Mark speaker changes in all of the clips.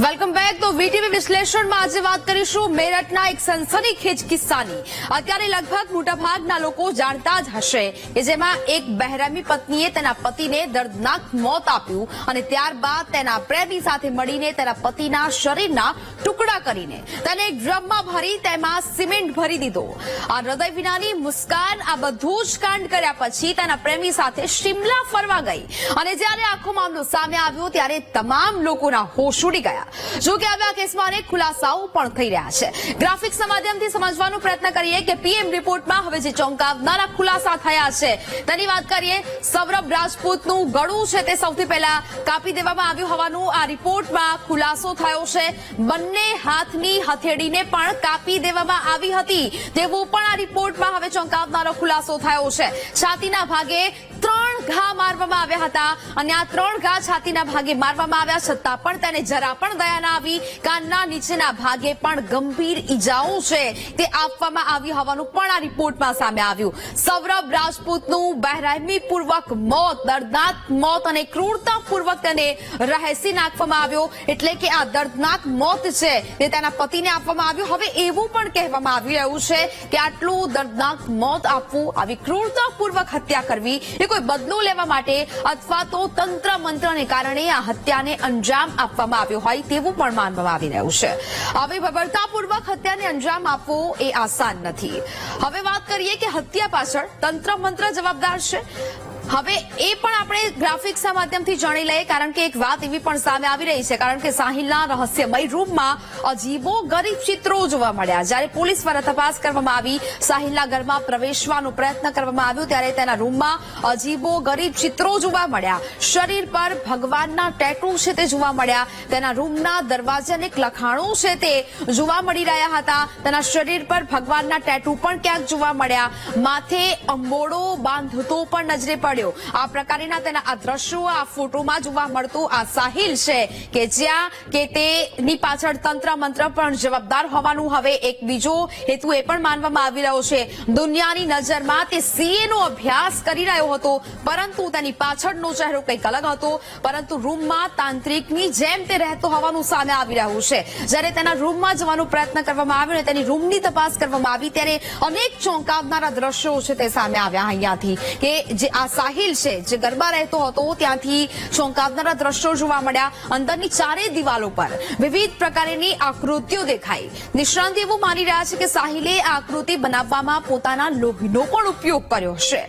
Speaker 1: Welcome back તો VTV વિશ્લેષણમાં આજે વાત કરીશું મેરઠના એક સનસનીખેજ કિસ્સાની. અત્યારે લગભગ મોટાભાગના લોકો જાણતા જ હશે કે જેમાં એક બહેરામી પત્નીએ તેના પતિને દર્દનાક મોત આપ્યું અને ત્યારબાદ તેના પ્રેમી સાથે મળીને તેના પતિના શરીરના ટુકડા કરીને તેને એક ડ્રમમાં ભરી તેમાં સિમેન્ટ ભરી દીધો. આ હૃદય વિનાની મુસ્કાન, આ બધું જ કાંડ કર્યા પછી તેના પ્રેમી સાથે શિમલા ફરવા ગઈ. અને જ્યારે આખો મામલો સામે આવ્યો ત્યારે તમામ લોકોના હોશ ઉડી ગયા. જો કે હવે આ કેસમાં અનેક ખુલાસાઓ પણ થઈ રહ્યા છે. ગ્રાફિક્સના માધ્યમથી સમજવાનો પ્રયત્ન કરીએ કે પીએમ રિપોર્ટમાં હવે જે ચોંકાવનારા ખુલાસા થયા છે, તેની વાત કરીએ, સૌરભ રાજપૂતનું ગળું છે તે સૌથી પહેલા કાપી દેવામાં આવ્યું હોવાનું આ રિપોર્ટમાં ખુલાસો થયો છે. બંને હાથની હથેળીને પણ કાપી દેવામાં આવી હતી. તેવું પણ આ રિપોર્ટમાં હવે ચોંકાવનારો ખુલાસો થયો છે. છાતીના ભાગે ત્રણ ઘા મારવામાં આવ્યા હતા. અને આ ત્રણ ઘા છાતીના ભાગે મારવામાં આવ્યા. છતાં પણ તેને જરા પણ દયા ના આવી. કાનના નીચેના ભાગે પણ ગંભીર ઈજાઓ છે તે આપવામાં આવી હોવાનું પણ આ રિપોર્ટમાં સામે આવ્યું. સૌરભ રાજપૂતનું બહેરહેમીપૂર્વક મોત, દર્દનાક મોત અને ક્રૂરતાપૂર્વક તેને રહેસી નાખવામાં આવ્યો. એટલે કે આ દર્દનાક મોત છે તે તેના પતિને આપવામાં આવ્યું. હવે એવું પણ કહેવામાં આવી રહ્યું છે કે આટલું દર્દનાક મોત આપવું, આવી ક્રૂરતાપૂર્વક હત્યા કરવી, એ કોઈ બદલો લેવા માટે અથવા તો તંત્ર મંત્રને કારણે આ હત્યાને અંજામ આપવામાં આવ્યો હોય તેવું પણ માનવામાં આવી રહ્યું છે. હવે બબરતાપૂર્વક હત્યાને અંજામ આપવો એ આસાન નથી. હવે વાત કરીએ કે હત્યા પાછળ તંત્ર મંત્ર જવાબદાર છે. હવે એ પણ આપણે ગ્રાફિક્સના માધ્યમથી જાણી લઈએ, કારણ કે એક વાત એવી પણ સામે આવી રહી છે, કારણ કે સાહિલના રહસ્યમય રૂમમાં અજીબો ગરીબ ચિત્રો જોવા મળ્યા. જ્યારે પોલીસ દ્વારા તપાસ કરવામાં આવી, સાહિલના ઘરમાં પ્રવેશવાનો પ્રયત્ન કરવામાં આવ્યો, ત્યારે તેના રૂમમાં અજીબો ગરીબ ચિત્રો જોવા મળ્યા. શરીર પર ભગવાનના ટેટુ છે તે જોવા મળ્યા. તેના રૂમના દરવાજે અનેક લખાણો છે તે જોવા મળી રહ્યા હતા. તેના શરીર પર ભગવાનના ટેટુ પણ ક્યાંક જોવા મળ્યા. માથે અંબોડો બાંધતો પણ નજરે પડ્યો. આ પ્રકારના તેના આ દ્રશ્યો, આ ફોટોમાં જોવા મળતું આ સાહિલ છે કે જ્યાં કે તેની પાછળ તંત્ર મંત્ર પણ જવાબદાર હોવાનું હવે એક બીજો હેતુ એ પણ માનવામાં આવી રહ્યો છે. દુનિયાની નજરમાં તે સીએ નો અભ્યાસ કરી રહ્યો હતો, પરંતુ તેની પાછળનો ચહેરો કંઈક અલગ હતો, પરંતુ રૂમમાં તાંત્રિકની જેમ તે રહેતો હોવાનું સામે આવી રહ્યું છે. જ્યારે તેના રૂમમાં જવાનો પ્રયત્ન કરવામાં આવ્યો અને તેની રૂમની તપાસ કરવામાં આવી, ત્યારે અનેક ચોંકાવનારા દ્રશ્યો છે તે સામે આવ્યા અહીંયાથી કે જે આ સાહિલ છે. જે ગરબા રહેતો હતો, ત્યાંથી ચોંકાવનારા દ્રશ્યો જોવા મળ્યા. અંદરની ચારેય દિવાલો પર વિવિધ પ્રકારની આકૃતિઓ દેખાઈ. નિષ્ણાંત એવું માની રહ્યા છે કે સાહિલે આ આકૃતિ બનાવવામાં પોતાના લોહીનો પણ ઉપયોગ કર્યો છે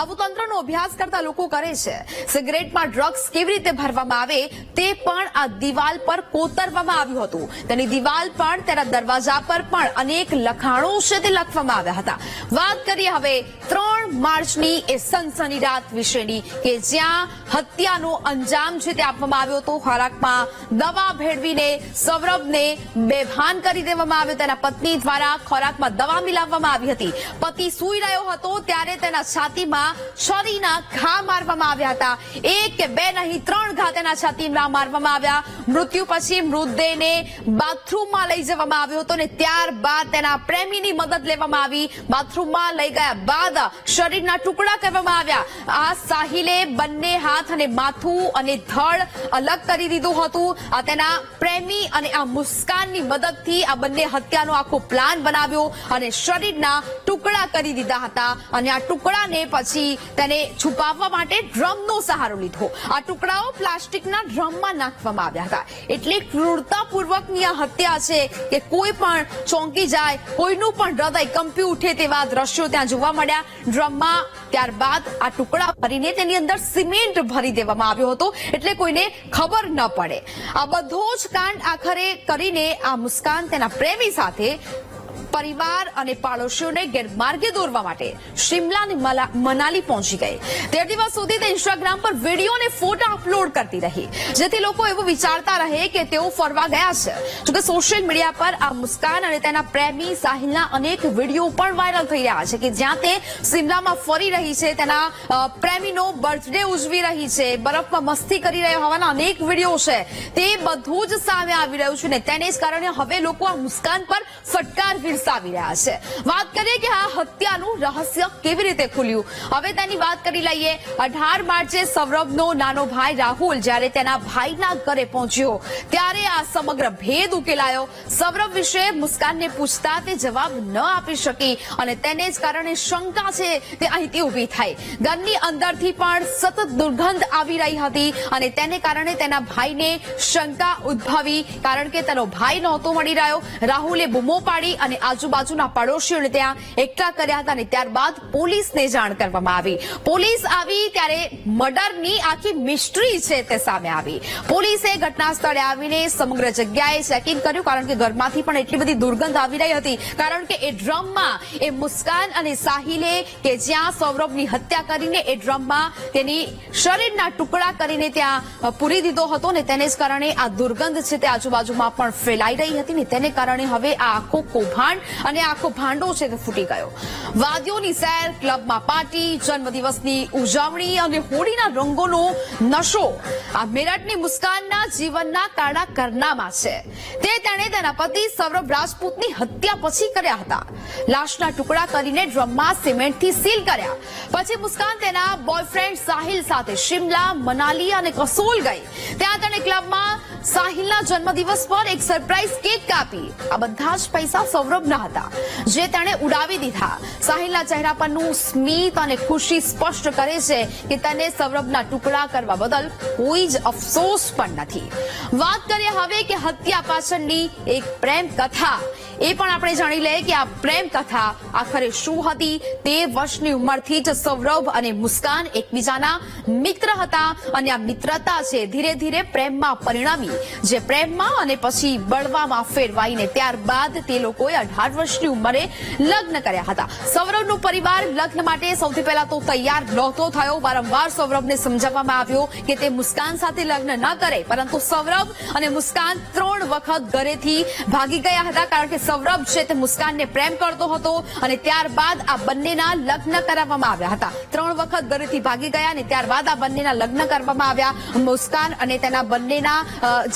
Speaker 1: આવું તંત્રનો અભ્યાસ કરતા લોકો કરે છે. સિગરેટમાં ડ્રગ્સ કેવી રીતે ભરવામાં આવે તે પણ આ દિવાલ પર કોતરવામાં આવ્યું હતું. તેની દિવાલ પણ તેના દરવાજા પર પણ અનેક લખાણો છે તે લખવામાં આવ્યા હતા. વાત કરીએ હવે ત્રણ માર્ચની એ સનસની રાત વિશેની કે જ્યાં હત્યાનો અંજામ છે તે આપવામાં આવ્યો હતો. ખોરાકમાં દવા ભેળવીને સૌરભને બેભાન કરી દેવામાં આવ્યો. તેના પત્ની દ્વારા ખોરાકમાં દવા મિલાવવામાં આવી હતી. પતિ સૂઈ રહ્યો હતો ત્યારે તેના છાતીમાં છરીના ઘા મારવામાં આવ્યા હતા. એક કે બે નહીં, ત્રણ ઘા તેના છાતીમાં મારવામાં આવ્યા. મૃત્યુ પછી મૃતદેહને બાથરૂમમાં લઈ જવામાં આવ્યો હતો અને ત્યારબાદ તેના પ્રેમીની મદદ લેવામાં આવી. બાથરૂમમાં લઈ ગયા બાદ શરીરના ટુકડા કરવામાં આવ્યા. આ સાહિલે બંને હાથ અને માથું અને ધડ અલગ કરી દીધું હતું. આ તેના પ્રેમી અને આ મુસ્કાનની મદદથી આ બંને હત્યાનો આખો પ્લાન બનાવ્યો અને શરીરના ટુકડા કરી દીધા હતા. અને આ ટુકડાને પછી તેને છુપાવવા માટે ડ્રમનો સહારો લીધો. આ ટુકડાઓ પ્લાસ્ટિકના ડ્રમમાં નાખવામાં આવ્યા હતા. એટલે ક્રૂરતાપૂર્વકની આ હત્યા છે કે કોઈ પણ ચોંકી જાય, કોઈનું પણ હૃદય કંપી ઉઠે તેવા દ્રશ્યો ત્યાં જોવા મળ્યા. ડ્રમમાં ત્યારબાદ આ ટુકડા ભરીને તેની અંદર સિમેન્ટ ભરી દેવામાં આવ્યો હતો એટલે કોઈને ખબર ન પડે. આ બધો જ કાંડ આખરે કરીને આ મુસ્કાન તેના પ્રેમી સાથે પરિવાર અને પાડોશીઓને ગેરમાર્ગે દોરવા માટે શિમલા અને મનાલી પહોંચી ગઈ. તેર દિવસ સુધી તે ઇન્સ્ટાગ્રામ પર વીડિયો અને ફોટા અપલોડ કરતી રહી. જેથી લોકો એવું વિચારતા રહે કે તેઓ ફરવા ગયા છે. જોકે સોશિયલ મીડિયા પર આ મુસ્કાન અને તેના પ્રેમી સાહિલના અનેક વીડિયો પણ વાયરલ થઈ રહ્યા છે કે જ્યાં તે શિમલામાં ફરી રહી છે. તેના પ્રેમીનો બર્થડે ઉજવી રહી છે. બરફમાં મસ્તી કરી રહ્યો હોવાના અનેક વીડિયો છે. તે બધું જ સામે આવી રહ્યું છે ને તેને જ કારણે હવે લોકો આ મુસ્કાન પર ફટકાર વીરસે ઉકસાવી રહ્યા છે. વાત કરીએ કે આ હત્યાનું રહસ્ય કેવી રીતે ખુલ્યું? હવે તેની વાત કરી લઈએ. અઢાર માર્ચે સૌરભનો નાનો ભાઈ રાહુલ જ્યારે તેના ભાઈના ઘરે પહોંચ્યો, ત્યારે આ સમગ્ર ભેદ ઉકેલાયો. સૌરભ વિશે મુસ્કાનને પૂછતા તે જવાબ ન આપી શકી અને તેને જ કારણે શંકા છે તે અહીંથી ઊભી થાય. ઘરની અંદરથી પણ સતત દુર્ગંધ આવી રહી હતી અને તેને કારણે તેના ભાઈને શંકા ઉદ્ભવી, કારણ કે તેનો ભાઈ નહોતો મળી રહ્યો. રાહુલે બૂમો પાડી અને આજુબાજુના પડોશીઓને ત્યાં એકઠા કર્યા હતા અને ત્યારબાદ પોલીસને જાણ કરવામાં આવી. પોલીસ આવી ત્યારે મર્ડરની આખી મિસ્ટ્રી છે તે સામે આવી. પોલીસે ઘટના સ્થળે આવીને સમગ્ર જગ્યાએ ચેકિંગ કર્યું કારણ કે ઘરમાંથી પણ એટલી બધી દુર્ગંધ આવી રહી હતી. કારણ કે એ ડ્રમમાં એ મુસ્કાન અને સાહિલે કે જ્યાં સૌરભની હત્યા કરીને એ ડ્રમમાં તેની શરીરના ટુકડા કરીને ત્યાં પૂરી દીધો હતો ને તેને જ કારણે આ દુર્ગંધ છે તે આજુબાજુમાં પણ ફેલાઈ રહી હતી ને તેને કારણે હવે આ આખો કૌભાંડ અને આખો ભાંડો છે તે ફૂટી ગયો. વાદીઓની સેર, ક્લબમાં પાર્ટી, જન્મદિવસની ઉજવણી અને હોળીના રંગોનો નશો આ મેરઠની મુસ્કાનના જીવનના કાળા કરનામાં છે. તે તેણે તેના પતિ સૌરભ રાજપૂતની હત્યા પછી કર્યા હતા. લાશના ટુકડા કરીને ડ્રમમાં સિમેન્ટથી સીલ કર્યા. પછી મુસ્કાન તેના બોયફ્રેન્ડ સાહિલ સાથે શિમલા, મનાલી અને કસોલ ગઈ. ત્યાં તેણે ક્લબમાં સાહિલના જન્મદિવસ પર એક સરપ્રાઈઝ કેક કાપી. આ બધા જ પૈસા સૌરભના હતા, જે તેણે ઉડાવી દીધા. સાહિલના ચહેરા પરનું સ્મિત અને ખુશી સ્પષ્ટ કરે છે કે તેને સૌરભના ટુકડા કરવા બદલ કોઈ જ અફસોસ પણ નથી. વાત કરીએ હવે કે હત્યા પાછળની એક પ્રેમ કથા. એ પણ આપણે જાણી લઈએ કે આ પ્રેમ કથા આખરે શું હતી? તે વર્ષની ઉંમરથી જ સૌરભ અને મુસ્કાન એકબીજાના મિત્ર હતા અને આ મિત્રતા છે ધીરે ધીરે પ્રેમમાં પરિણમી. જે પ્રેમમાં અને પછી બળવામાં ફેરવાઈને ત્યારબાદ તે લોકોએ અઢાર વર્ષની ઉંમરે લગ્ન કર્યા હતા. સૌરભનો પરિવાર લગ્ન માટે સૌથી પહેલા તો તૈયાર નહોતો થયો. વારંવાર સૌરભને સમજાવવામાં આવ્યો કે તે મુસ્કાન સાથે લગ્ન ન કરે, પરંતુ સૌરભ અને મુસ્કાન ત્રણ વખત ઘરેથી ભાગી ગયા હતા, કારણ કે સૌરભ છે તે મુસ્કાનને પ્રેમ કરતો હતો અને ત્યારબાદ આ બંનેના લગ્ન કરાવવામાં આવ્યા હતા. ત્રણ વખત ઘરેથી ભાગી ગયા અને ત્યારબાદ આ બંનેના લગ્ન કરવામાં આવ્યા. મુસ્કાન અને તેના બંનેના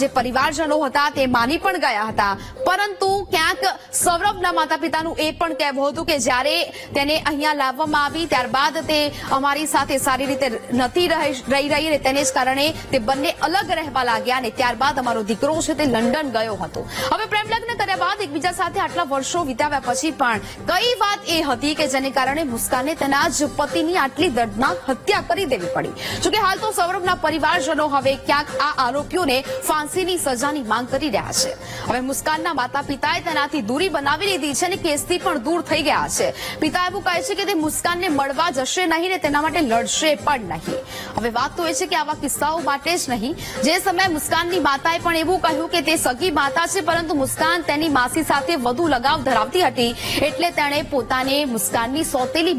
Speaker 1: જે પરિવારજનો હતા, તે માની પણ ગયા હતા. પરંતુ ક્યાંક સૌરભના માતા પિતાનું એ પણ કહેવું હતું કે જ્યારે તેને અહીંયા લાવવામાં આવી, ત્યારબાદ તે અમારી સાથે સારી રીતે નથી રહી રહી તેને જ કારણે તે બંને અલગ રહેવા લાગ્યા અને ત્યારબાદ અમારો દીકરો છે તે લંડન ગયો હતો. હવે પ્રેમ લગ્ન કર્યા બાદ એકબીજા સાથે આટલા વર્ષો વિતાવ્યા પછી પણ કઈ વાત એ હતી કે જેને કારણે મુસ્કાને તેના જ પતિની આટલી દર્દનાક હત્યા કરી દેવી પડી? જોકે હાલ તો સૌરભના પરિવારજનો હવે ક્યાંક આ આરોપીઓને ફાંસીની સજાની માંગ કરી રહ્યા છે. હવે મુસ્કાનના માતા પિતાએ તેનાથી દૂરી બનાવી લીધી છે અને કેસથી પણ દૂર થઈ ગયા છે. પિતા એવું કહે છે કે તે મુસ્કાનને મળવા જશે નહીં ને તેના માટે લડશે પણ નહીં. હવે વાત તો એ છે કે આવા કિસ્સાઓ માટે જ નહીં. જે સમયે મુસ્કાનની માતાએ પણ એવું કહ્યું કે તે સગી માતા છે, પરંતુ મુસ્કાન તેની માસી સાથે વધુ લગાવ ધરાવતી હતી એટલે તેણે પોતાને મુસ્કાનની સોતેલી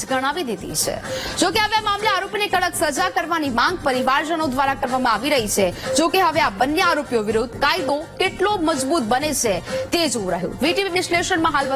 Speaker 1: જ ગણાવી દીધી છે. જોકે હવે મામલે આરોપીને કડક સજા કરવાની માંગ પરિવારજનો દ્વારા કરવામાં આવી રહી છે. જોકે હવે આ બંને આરોપીઓ વિરુદ્ધ કાયદો કેટલો મજબૂત બને છે તે જોવું રહ્યું. વીટીવી વિશ્લેષણમાં હાલ